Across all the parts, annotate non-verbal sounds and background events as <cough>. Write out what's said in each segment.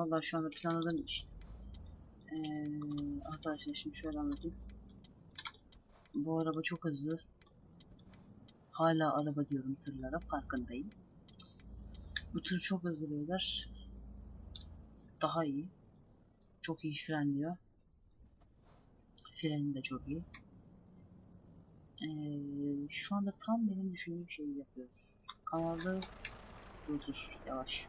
Vallahi şu anda planladığım iş. Ee, arkadaşlar şimdi şöyle anlatayım. Bu araba çok hızlı. Hala araba diyorum tırlara farkındayım. Bu tır çok hızlı beyler. Daha iyi. Çok iyi frenliyor. Freni de çok iyi. Ee, şu anda tam benim düşündüğüm şeyi yapıyoruz. Kanalda dur dur yavaş.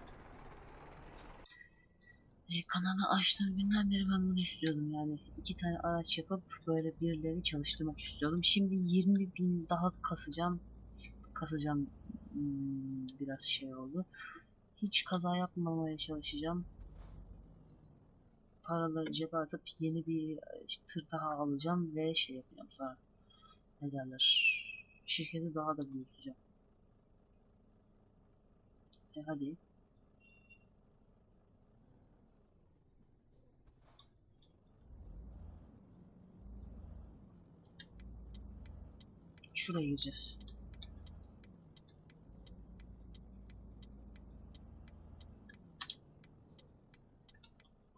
Ee, kanalı açtığım günden beri ben bunu istiyordum yani. iki tane araç yapıp böyle birileri çalıştırmak istiyordum. Şimdi 20 bin daha kasacağım. Kasacağım hmm, biraz şey oldu. Hiç kaza yapmamaya çalışacağım. Paraları cebe atıp yeni bir e, tır daha alacağım ve şey yapacağım sonra. Ne derler? Şirketi daha da büyüteceğim. E hadi. Şuraya gireceğiz.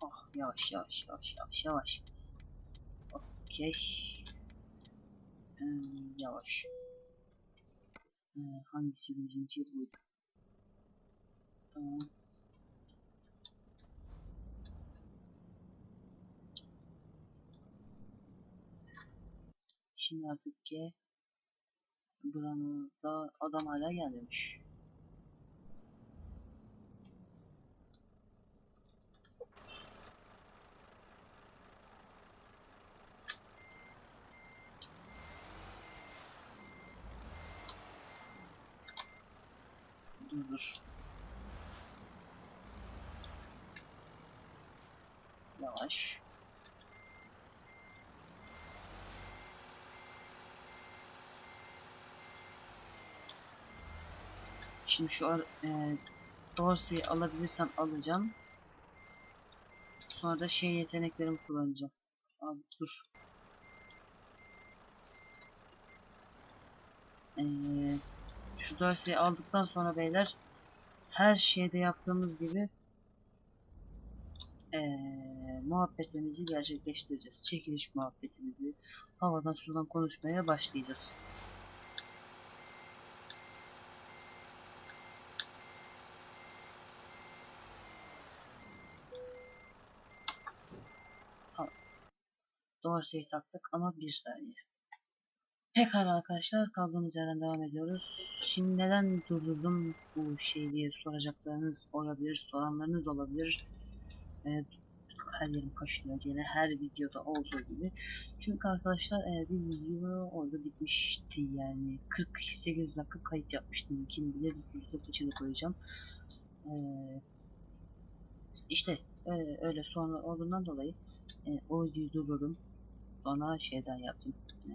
Oh yavaş yavaş yavaş yavaş yavaş. Okey. Ee, yavaş. Ee, hangisi birinci buydu? Tamam. Şimdi artık ki buranın da adam hala gelmemiş. Dur dur. Yavaş. Şimdi şu e, Dorsey'i alabilirsem alacağım. Sonra da şey yeteneklerimi kullanacağım. Abi dur. Ee, şu Dorsey'i aldıktan sonra beyler her şeyde yaptığımız gibi ee, muhabbetimizi gerçekleştireceğiz. Çekiliş muhabbetimizi havadan sudan konuşmaya başlayacağız. Tamam. Dorsey'i taktık ama bir saniye. Pekala arkadaşlar kaldığımız yerden devam ediyoruz. Şimdi neden durdurdum bu şeyi diye soracaklarınız olabilir, soranlarınız olabilir. Ee, her yerim kaşınıyor gene her videoda olduğu gibi. Çünkü arkadaşlar e, bir video orada bitmişti yani 48 dakika kayıt yapmıştım. Kim bilir yüzde kaçını koyacağım. Ee, işte öyle, öyle sonra olduğundan dolayı e, o videoyu durdururum. Sonra şeyden yaptım. E,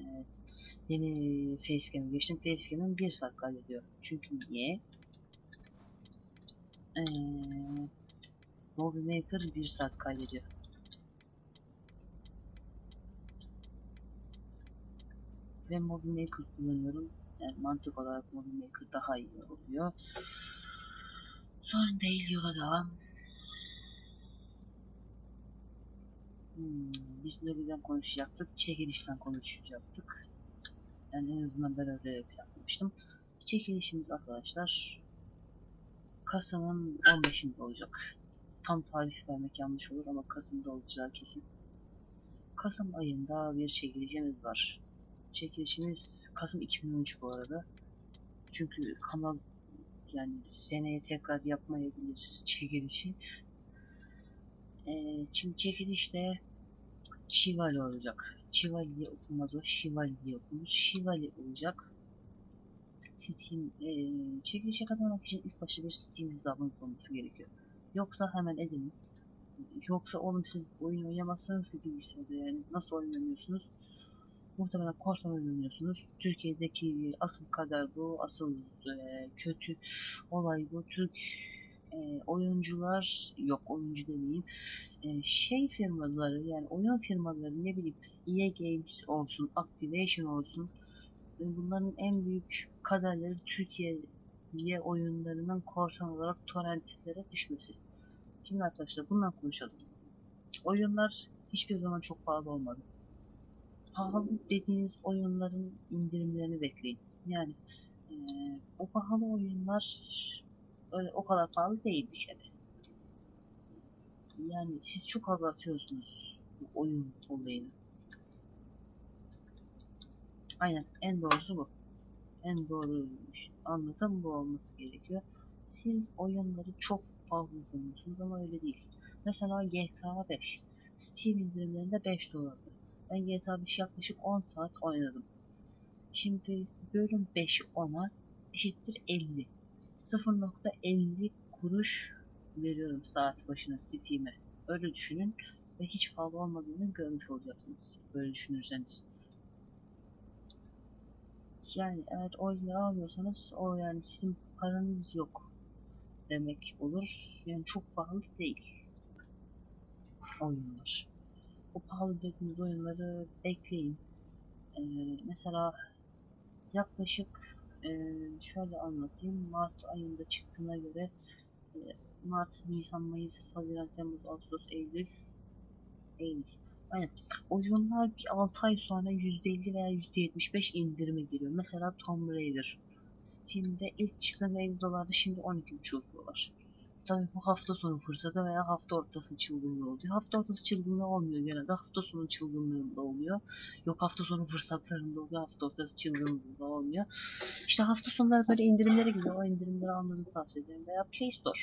yeni facecam'e geçtim. Facecam'im 1 saat kaydediyor. Çünkü niye? Eee Movie Maker 1 saat kaydediyor. Ve Movie Maker kullanıyorum. Yani mantık olarak Movie Maker daha iyi oluyor. Sorun değil yola devam. Hmm, biz nereden konuşacaktık? Çekilişten konuşacaktık. Yani en azından ben öyle planlamıştım. Çekilişimiz arkadaşlar Kasım'ın 15'inde olacak tam tarih vermek yanlış olur ama Kasım'da olacağı kesin. Kasım ayında bir çekilişimiz var. Çekilişimiz Kasım 2013 bu arada. Çünkü kanal yani seneye tekrar yapmayabiliriz çekilişi. Ee, şimdi çekilişte Chivali olacak. Chivali diye okunmaz o. Şivali diye okunur. Şivali olacak. Steam e, çekilişe katılmak için ilk başta bir Steam hesabınız olması gerekiyor. Yoksa hemen edin. Yoksa oğlum siz oyun oynamazsanız bilgisayarda yani nasıl oyun oynuyorsunuz? Muhtemelen korsan oynuyorsunuz. Türkiye'deki asıl kader bu, asıl e, kötü olay bu. Türk e, oyuncular, yok oyuncu demeyeyim, e, şey firmaları yani oyun firmaları ne bileyim EA Games olsun, Activation olsun e, bunların en büyük kaderleri Türkiye oyunlarının korsan olarak torrentlere düşmesi. Şimdi arkadaşlar bundan konuşalım. Oyunlar hiçbir zaman çok pahalı olmadı. Pahalı dediğiniz oyunların indirimlerini bekleyin. Yani eee, o pahalı oyunlar o kadar pahalı değil bir kere. Yani siz çok abartıyorsunuz bu oyun olayını. Aynen en doğrusu bu. En doğru anlatım bu olması gerekiyor. Siz oyunları çok pahalı sanıyorsunuz ama öyle değil. Mesela GTA 5. Steam indirimlerinde 5 dolardı. Ben GTA 5 yaklaşık 10 saat oynadım. Şimdi bölüm 5'i 10'a eşittir 50. 0.50 kuruş veriyorum saat başına Steam'e. Öyle düşünün ve hiç pahalı olmadığını görmüş olacaksınız. Böyle düşünürseniz. Yani eğer oyunları almıyorsanız o yani sizin paranız yok demek olur. Yani çok pahalı değil oyunlar. O pahalı dediğiniz oyunları bekleyin. Ee, mesela yaklaşık e, şöyle anlatayım. Mart ayında çıktığına göre e, Mart, Nisan, Mayıs, Haziran, Temmuz, Ağustos, Eylül, Eylül. Aynen. Oyunlar bir 6 ay sonra %50 veya %75 indirime giriyor. Mesela Tomb Raider. Steam'de ilk çıktığında 50 dolardı şimdi 12,5 dolar. Tabii bu hafta sonu fırsatı veya hafta ortası çılgınlığı oluyor. Hafta ortası çılgınlığı olmuyor genelde. Hafta sonu çılgınlığında oluyor. Yok hafta sonu fırsatlarında oluyor. Hafta ortası çılgınlığında olmuyor. İşte hafta sonları böyle indirimlere geliyor. O indirimleri almanızı tavsiye ederim. Veya Play Store.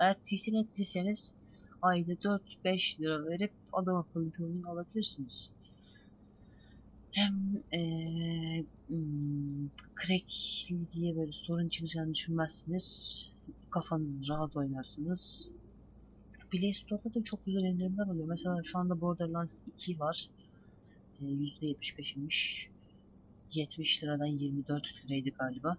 Eğer TCNet'liyseniz ayda 4-5 lira verip adam akıllı bir oyun alabilirsiniz. Hem ee, hmm, crackli diye böyle sorun çıkacağını düşünmezsiniz. Kafanız rahat oynarsınız. Play Store'da da çok güzel indirimler oluyor. Mesela şu anda Borderlands 2 var. E, %75'miş. 70 liradan 24 liraydı galiba.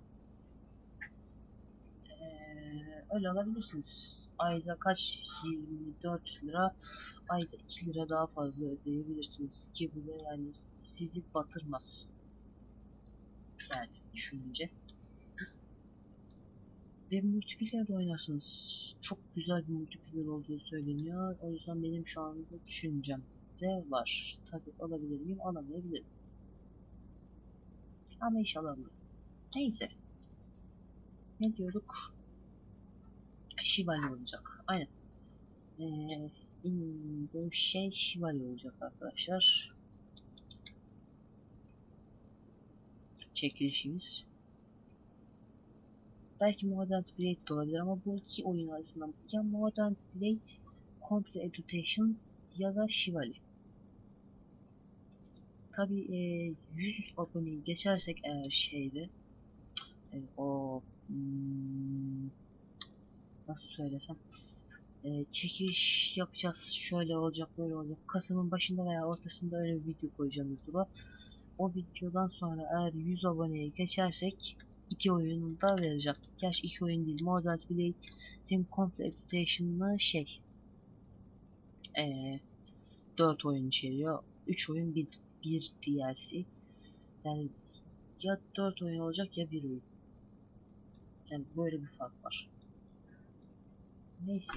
Ee, öyle alabilirsiniz. Ayda kaç? 24 lira. Ayda 2 lira daha fazla ödeyebilirsiniz. Ki bu da yani sizi batırmaz. Yani düşününce. Ve multiplayer de oynarsınız. Çok güzel bir multiplayer olduğu söyleniyor. O yüzden benim şu anda düşüncem de var. Tabi alabilir miyim? Alamayabilirim. Ama inşallah alırım. Neyse. Ne diyorduk? Şivali olacak. Aynen. Ee, bu şey şivali olacak arkadaşlar. Çekilişimiz. Belki Modern Blade de olabilir ama bu iki oyun arasından ya Modern Blade Complete Education ya da Shivali. Tabi e, 100 aboneyi geçersek eğer şeyde e, o hmm, nasıl söylesem e, çekiliş yapacağız şöyle olacak böyle olacak Kasım'ın başında veya ortasında öyle bir video koyacağım YouTube'a o videodan sonra eğer 100 aboneye geçersek iki oyunu da vereceğim. Gerçi iki oyun değil. Modern Blade Team Complete Education'la şey ee, 4 oyun içeriyor. 3 oyun bir, bir DLC. Yani ya 4 oyun olacak ya bir oyun. Yani böyle bir fark var. Neyse.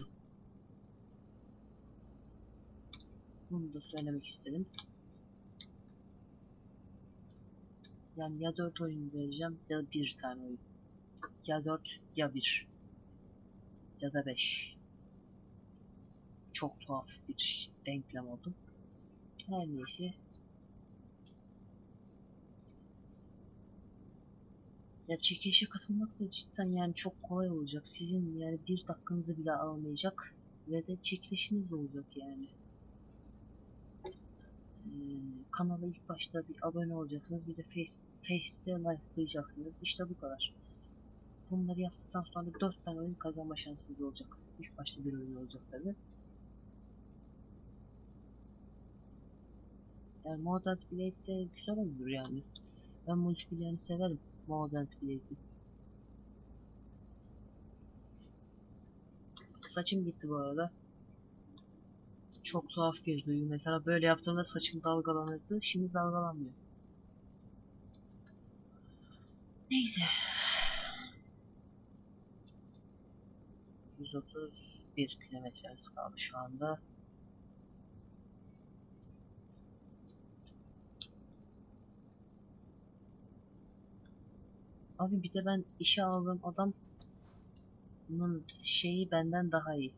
Bunu da söylemek istedim. Yani ya 4 oyun vereceğim ya bir tane oyun. Ya 4 ya 1. Ya da 5. Çok tuhaf bir denklem oldu. Her neyse. Ya çekilişe katılmak da cidden yani çok kolay olacak. Sizin yani bir dakikanızı bile almayacak. Ve de çekilişiniz olacak yani. Ee, kanala ilk başta bir abone olacaksınız. Bir de face, Face'te like'layacaksınız. İşte bu kadar. Bunları yaptıktan sonra 4 tane oyun kazanma şansınız olacak. İlk başta bir oyun olacak tabi. Yani Modern Blade de güzel olur yani. Ben multiplayer'ini severim. Modern Blade'i. Saçım gitti bu arada. Çok tuhaf bir duygu. Mesela böyle yaptığımda saçım dalgalanırdı. Şimdi dalgalanmıyor. Neyse. 131 kilometremiz kaldı şu anda. Abi bir de ben işe aldığım adamın şeyi benden daha iyi.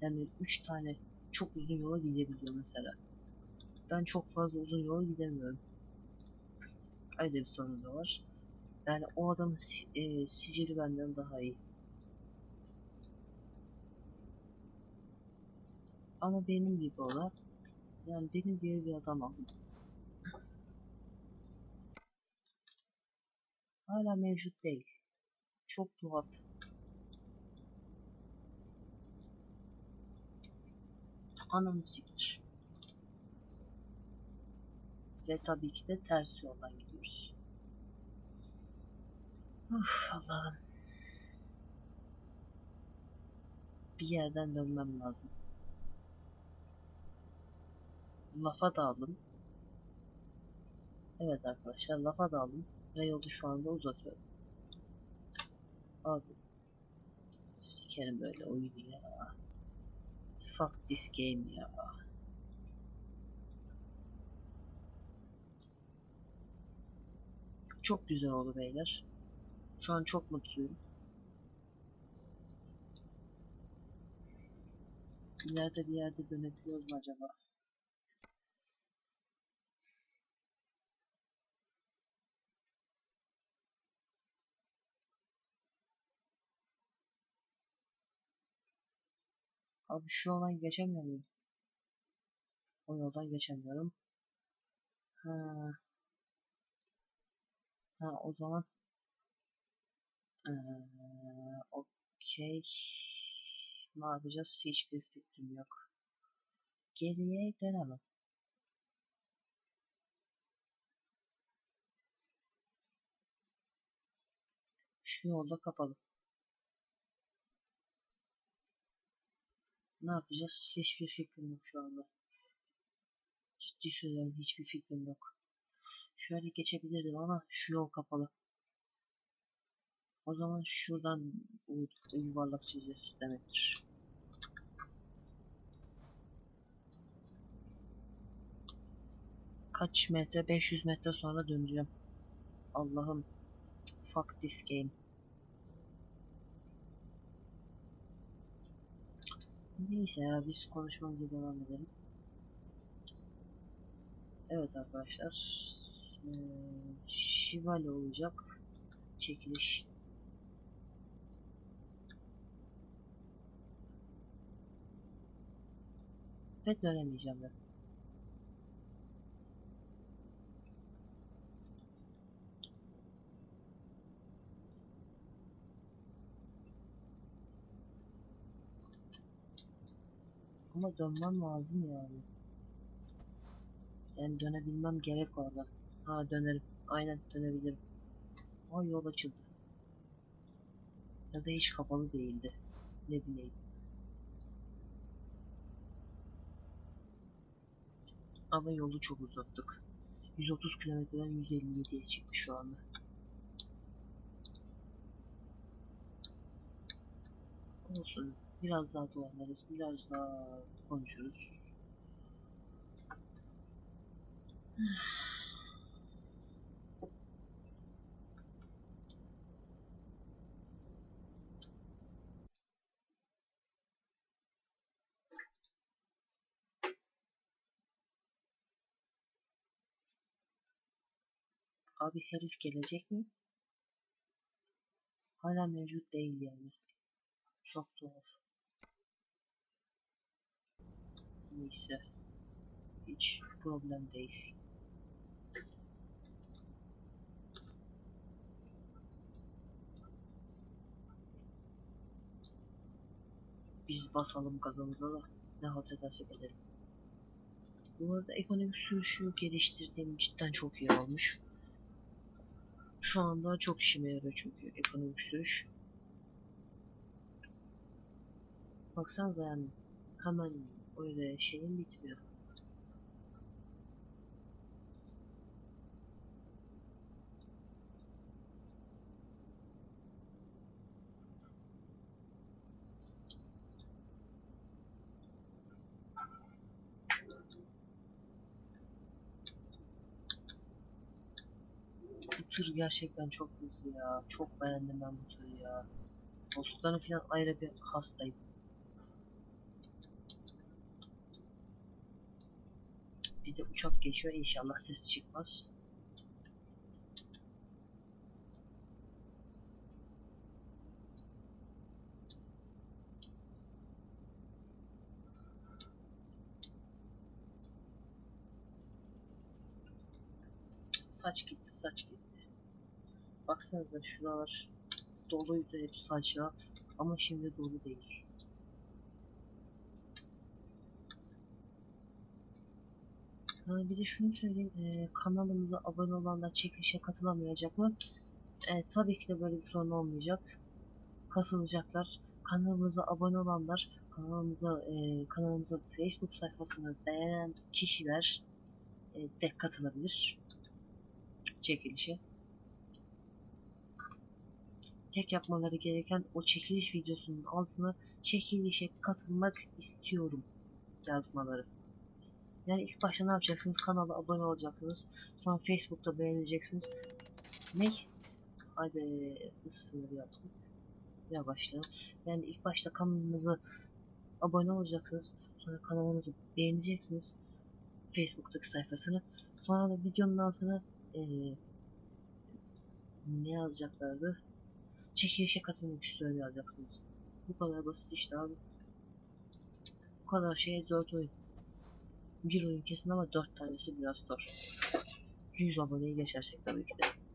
Yani 3 tane çok uzun yola gidebiliyor mesela. Ben çok fazla uzun yola gidemiyorum. Öyle bir sorun da var. Yani o adamın e, sicili benden daha iyi. Ama benim gibi ola. Yani benim gibi bir adam aldım. Hala mevcut değil. Çok tuhaf. Ananı siktir. Ve tabii ki de ters yoldan gidiyoruz. Uf Allah'ım. Bir yerden dönmem lazım. Lafa daldım. Evet arkadaşlar lafa daldım. Ve yolu şu anda uzatıyorum. Abi. Sikerim böyle oyunu ya. Fuck this game ya. Çok güzel oldu beyler. Şu an çok mutluyum. İleride bir yerde dönebiliyoruz mu acaba? Abi şu yoldan geçemiyor muyum? O yoldan geçemiyorum. Ha, ha o zaman ee, okey. Ne yapacağız? Hiçbir fikrim yok. Geriye dönemem. Şu yolda kapalı. Ne yapacağız? Hiçbir fikrim yok şu anda. Ciddi söylüyorum hiçbir fikrim yok. Şöyle geçebilirdim ama şu yol kapalı. O zaman şuradan yuvarlak çizeceğiz demektir. Kaç metre? 500 metre sonra döneceğim. Allah'ım. Fuck this game. Neyse ya biz konuşmamıza devam edelim. Evet arkadaşlar. Eee Şivale olacak. Çekiliş. Ve dönemeyeceğim ben. Ama dönmem lazım yani. Yani dönebilmem gerek orada. Ha dönerim. Aynen dönebilirim. Ama yol açıldı. Ya da hiç kapalı değildi. Ne bileyim. Ama yolu çok uzattık. 130 kilometreden 157'ye çıktı şu anda. Olsun. Biraz daha dolanırız. Biraz daha konuşuruz. Abi herif gelecek mi? Hala mevcut değil yani. Çok tuhaf. Neyse. Hiç problem değil. Biz basalım gazımıza da ne halt edersek edelim. Bu arada ekonomik sürüşü geliştirdiğim cidden çok iyi olmuş. Şu anda çok işime yarıyor çünkü ekonomik sürüş. Baksanıza yani hemen Öyle şeyin bitmiyor. Bu tür gerçekten çok hızlı ya. Çok beğendim ben bu türü ya. Koltukların falan ayrı bir hastayım. Bir de uçak geçiyor inşallah ses çıkmaz. Saç gitti saç gitti. Baksanıza şuralar doluydu hep saçla ama şimdi dolu değil. Bir de şunu söyleyeyim, e, kanalımıza abone olanlar çekilişe katılamayacak mı? E, tabii ki de böyle bir sorun olmayacak. Katılacaklar. Kanalımıza abone olanlar, kanalımıza e, kanalımıza Facebook sayfasını beğenen kişiler de katılabilir çekilişe. Tek yapmaları gereken o çekiliş videosunun altına çekilişe katılmak istiyorum yazmaları. Yani ilk başta ne yapacaksınız? Kanala abone olacaksınız. Sonra Facebook'ta beğeneceksiniz. Ne? Hadi ısınır yaptık. Yavaşla. Yani ilk başta kanalımıza abone olacaksınız. Sonra kanalımızı beğeneceksiniz. Facebook'taki sayfasını. Sonra da videonun altına ee, ne yazacaklardı? Çekilişe katılmak istiyorum yazacaksınız. Bu kadar basit işte abi. Bu kadar şeye 4 oyun. Bir oyun kesin ama 4 tanesi biraz zor. 100 aboneyi geçersek tabii ki de.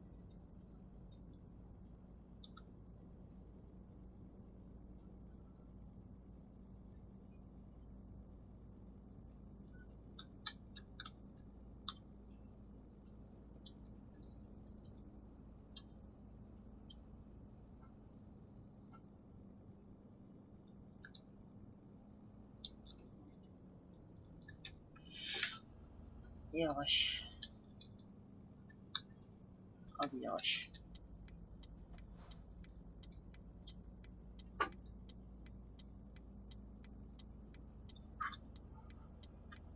Yavaş. Hadi yavaş.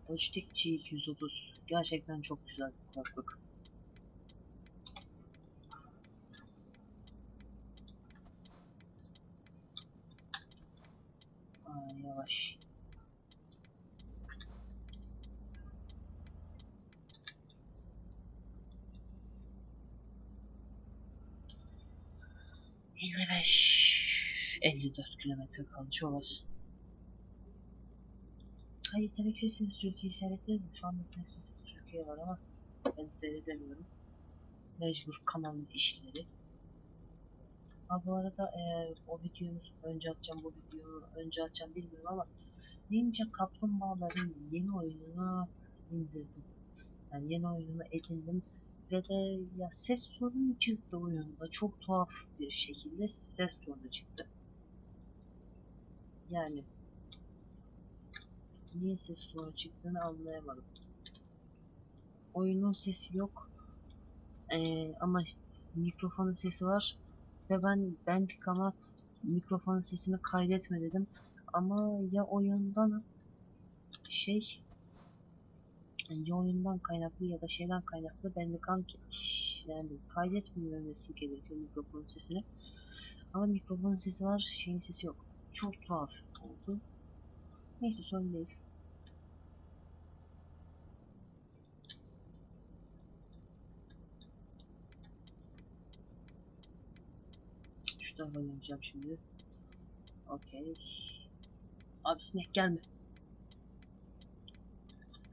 Logitech G230 gerçekten çok güzel bir kulaklık. Aa, yavaş. Elli beş, elli çok az. Ha yeteneksizsiniz Türkiye'yi seyrettiniz mi? Şu anda yeteneksiz Türkiye var ama ben seyredemiyorum. Mecbur kanalın işleri. Ha bu arada eğer o videoyu önce atacağım bu videoyu önce atacağım bilmiyorum ama Ninja Kaplumbağaların yeni oyununu indirdim. Yani yeni oyununu edindim ve de ya ses sorunu çıktı oyunda. Çok tuhaf bir şekilde ses sorunu çıktı. Yani niye ses sorunu çıktığını anlayamadım. Oyunun sesi yok. Ee, ama mikrofonun sesi var ve ben bendik ama mikrofonun sesini kaydetme dedim. Ama ya oyundan şey ya oyundan kaynaklı ya da şeyden kaynaklı Bandicam yani kaydetmemesi gerekiyor mikrofonun sesini. Ama mikrofonun sesi var, şeyin sesi yok. Çok tuhaf oldu. Neyse sorun değil. Şu tarafa döneceğim şimdi. Okey. Abi sinek gelme.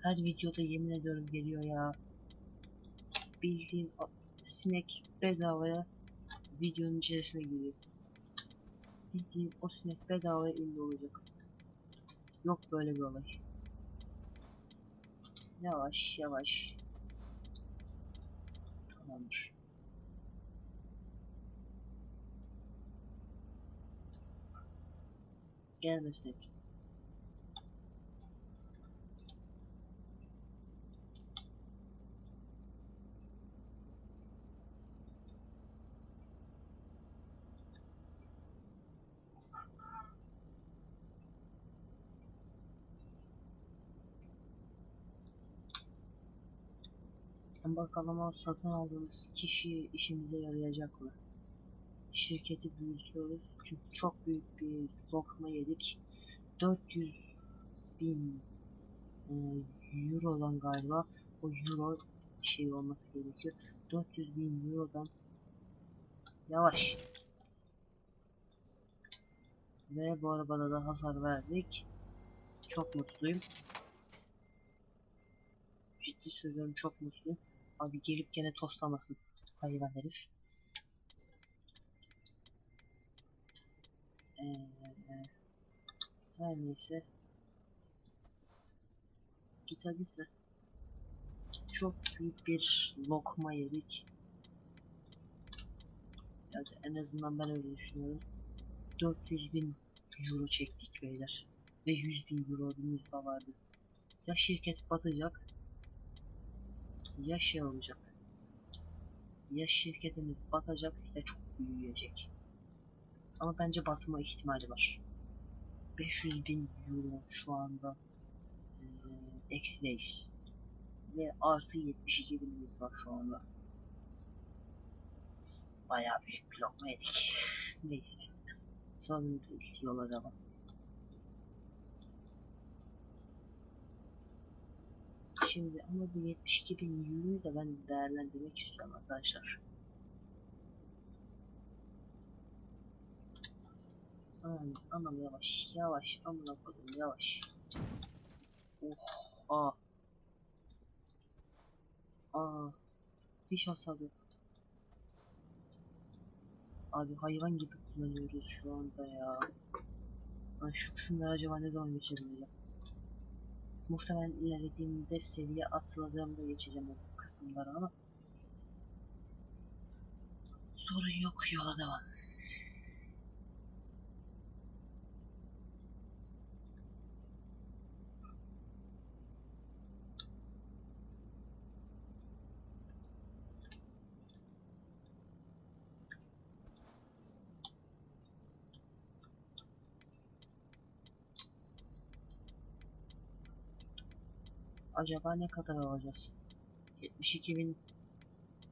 Her videoda yemin ediyorum geliyor ya. Bildiğin sinek bedavaya videonun içerisine giriyor. Bildiğin o sinek bedavaya ünlü olacak. Yok böyle bir olay. Yavaş yavaş. Tamamdır. Gelme Bakalım o satın aldığımız kişi işimize yarayacak mı? Şirketi büyütüyoruz. Çünkü çok büyük bir lokma yedik. 400 bin e, Euro'dan galiba o Euro şey olması gerekiyor. 400 bin Euro'dan yavaş. Ve bu arabada da hasar verdik. Çok mutluyum. Ciddi söylüyorum çok mutluyum. Abi gelip gene tostlamasın hayvan herif. Ee, her neyse. Gita gitme. Çok büyük bir lokma yedik. Yani en azından ben öyle düşünüyorum. 400 bin euro çektik beyler. Ve 100 bin euro de vardı. Ya şirket batacak ya şey olacak. Ya şirketimiz batacak ya çok büyüyecek. Ama bence batma ihtimali var. 500 bin euro şu anda eee eksideyiz. Ve artı 72 binimiz var şu anda. Bayağı büyük bir lokma yedik. <laughs> Neyse. Sorun değil. Yola devam. Şimdi ama bu 72 bin euroyu da ben değerlendirmek istiyorum arkadaşlar. Anam, anam yavaş, yavaş, amına koydum yavaş. Oh, aa. Aa. Hiç hasar yok. Abi hayvan gibi kullanıyoruz şu anda ya. Ben şu kısımları acaba ne zaman geçebileceğim? Muhtemelen ilerlediğimde seviye atladığımda geçeceğim o kısımları ama sorun yok yola devam. Acaba ne kadar alacağız? 72 bin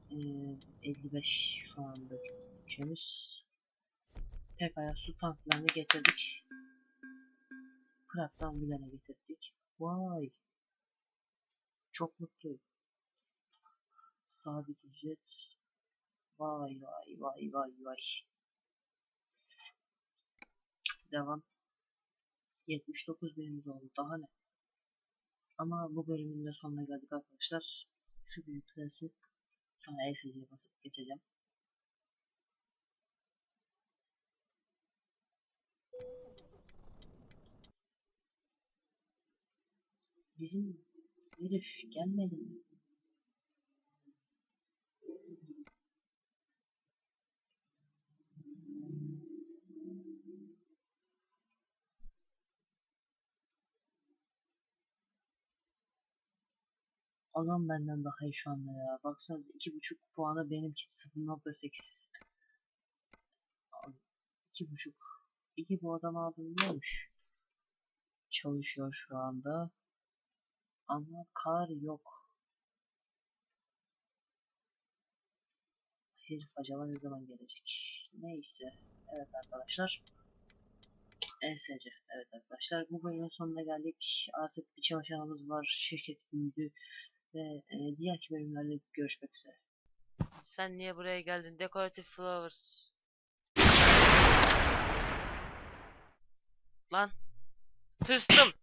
eee, 55 şu anda bütçemiz. Pekala su tanklarını getirdik. Kırattan bilene getirdik. Vay. Çok mutluyum. Sabit ücret. Vay vay vay vay vay. Devam. 79 binimiz oldu. Daha ne? Ama bu bölümün de sonuna geldik arkadaşlar. Şu büyüklensin. Sonra ESC'ye basıp geçeceğim. Bizim herif gelmedi mi? Adam benden daha iyi şu anda ya. Baksanıza 2.5 puanı benimki 0.8. Abi, 2.5. İki bu adam aldım biliyormuş. Çalışıyor şu anda. Ama kar yok. Herif acaba ne zaman gelecek? Neyse. Evet arkadaşlar. ESC. Evet arkadaşlar. Bu bölümün sonuna geldik. Artık bir çalışanımız var. Şirket büyüdü. Ve e, diğer bölümlerde görüşmek üzere. Sen niye buraya geldin? Decorative Flowers. Lan. Tırstım.